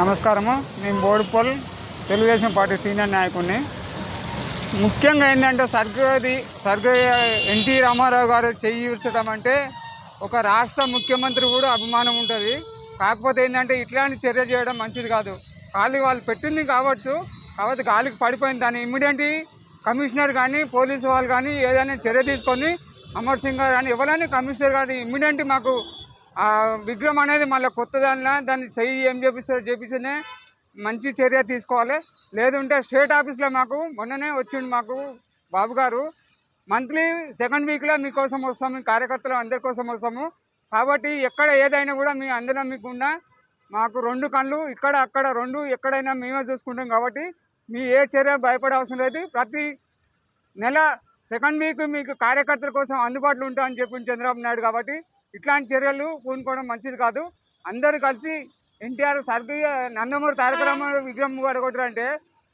నమస్కారము. నేను Boduppal Telugu Desam party senior నాయకుడిని. ముఖ్యంగా ఏంటంటే స్వర్గది స్వర్గీయ ఎన్టీ రామారావు గారు చేయూర్చడం అంటే ఒక రాష్ట్ర ముఖ్యమంత్రి కూడా అభిమానం ఉంటుంది. కాకపోతే ఏంటంటే ఇట్లాంటి చర్య చేయడం మంచిది కాదు. ఖాళీ వాళ్ళు పెట్టింది కావచ్చు. కాబట్టి గాలికి పడిపోయింది. దాన్ని ఇమ్మీడియట్ కమిషనర్ కానీ పోలీసు వాళ్ళు కానీ ఏదైనా చర్య తీసుకొని అమర్ సింగ్ గారు కానీ ఎవరైనా కమిషనర్ గారు ఇమ్మీడియట్ మాకు విగ్రహం అనేది మళ్ళీ కొత్త దానిలో దాన్ని చెయ్యి ఏం చేపిస్తారో చేపిస్తేనే మంచి చర్య తీసుకోవాలి. లేదంటే స్టేట్ ఆఫీస్లో మాకు మొన్ననే వచ్చిండు మాకు బాబు గారు. మంత్లీ సెకండ్ వీక్లో మీకోసం వస్తాము మీ కార్యకర్తలు అందరి కోసం వస్తాము. కాబట్టి ఎక్కడ ఏదైనా కూడా మీ అందరం మీకున్నా మాకు రెండు కళ్ళు ఇక్కడ అక్కడ రెండు ఎక్కడైనా మేమే చూసుకుంటాం కాబట్టి మీ ఏ చర్య భయపడే అవసరం లేదు. ప్రతి నెల సెకండ్ వీక్ మీకు కార్యకర్తల కోసం అందుబాటులో ఉంటామని చెప్పింది చంద్రబాబు నాయుడు కాబట్టి ఇట్లాంటి చర్యలు పూనుకోవడం మంచిది కాదు. అందరూ కలిసి ఎన్టీఆర్ స్వర్గీయ నందమూరి తారక రామారావు విగ్రహం పడగొట్టారంటే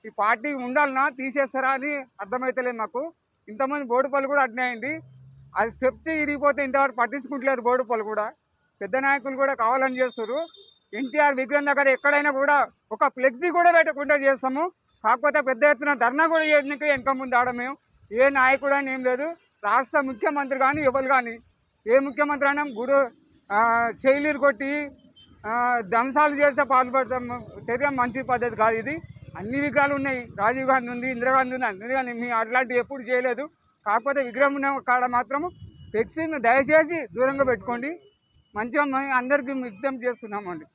ఈ పార్టీ ఉండాలన్నా తీసేస్తారా అని అర్థమవుతలేదు మాకు. ఇంతమంది బోడుపల్లి కూడా అట్నే అయింది. అది స్టెప్ ఇరిగిపోతే ఇంతవరకు పట్టించుకుంటలేరు బోడుపల్లి కూడా. పెద్ద నాయకులు కూడా కావాలని చేస్తారు ఎన్టీఆర్ విగ్రహం దగ్గర ఎక్కడైనా కూడా ఒక ఫ్లెక్సీ కూడా పెట్టకుండా చేస్తాము. కాకపోతే పెద్ద ఎత్తున ధర్నా కూడా చేయడానికి వెనక ముందు ఆడ మేము ఏ నాయకుడు అని ఏం లేదు. రాష్ట్ర ముఖ్యమంత్రి కానీ ఎవరు కానీ ఏ ముఖ్యమంత్రి అయినా గుడు చేయలీరు కొట్టి ధ్వంసాలు చేస్తే పాల్పడతాం చర్య మంచి పద్ధతి కాదు ఇది. అన్ని విగ్రహాలు ఉన్నాయి. రాజీవ్ గాంధీ ఉంది ఇందిరాగాంధీ ఉంది అందరూ కానీ మేము అట్లాంటివి ఎప్పుడు చేయలేదు. కాకపోతే విగ్రహం ఉన్న కాడ మాత్రం ఫ్లెక్సీని దయచేసి దూరంగా పెట్టుకోండి. మంచిగా అందరికీ విజ్ఞప్తి చేస్తున్నామండి.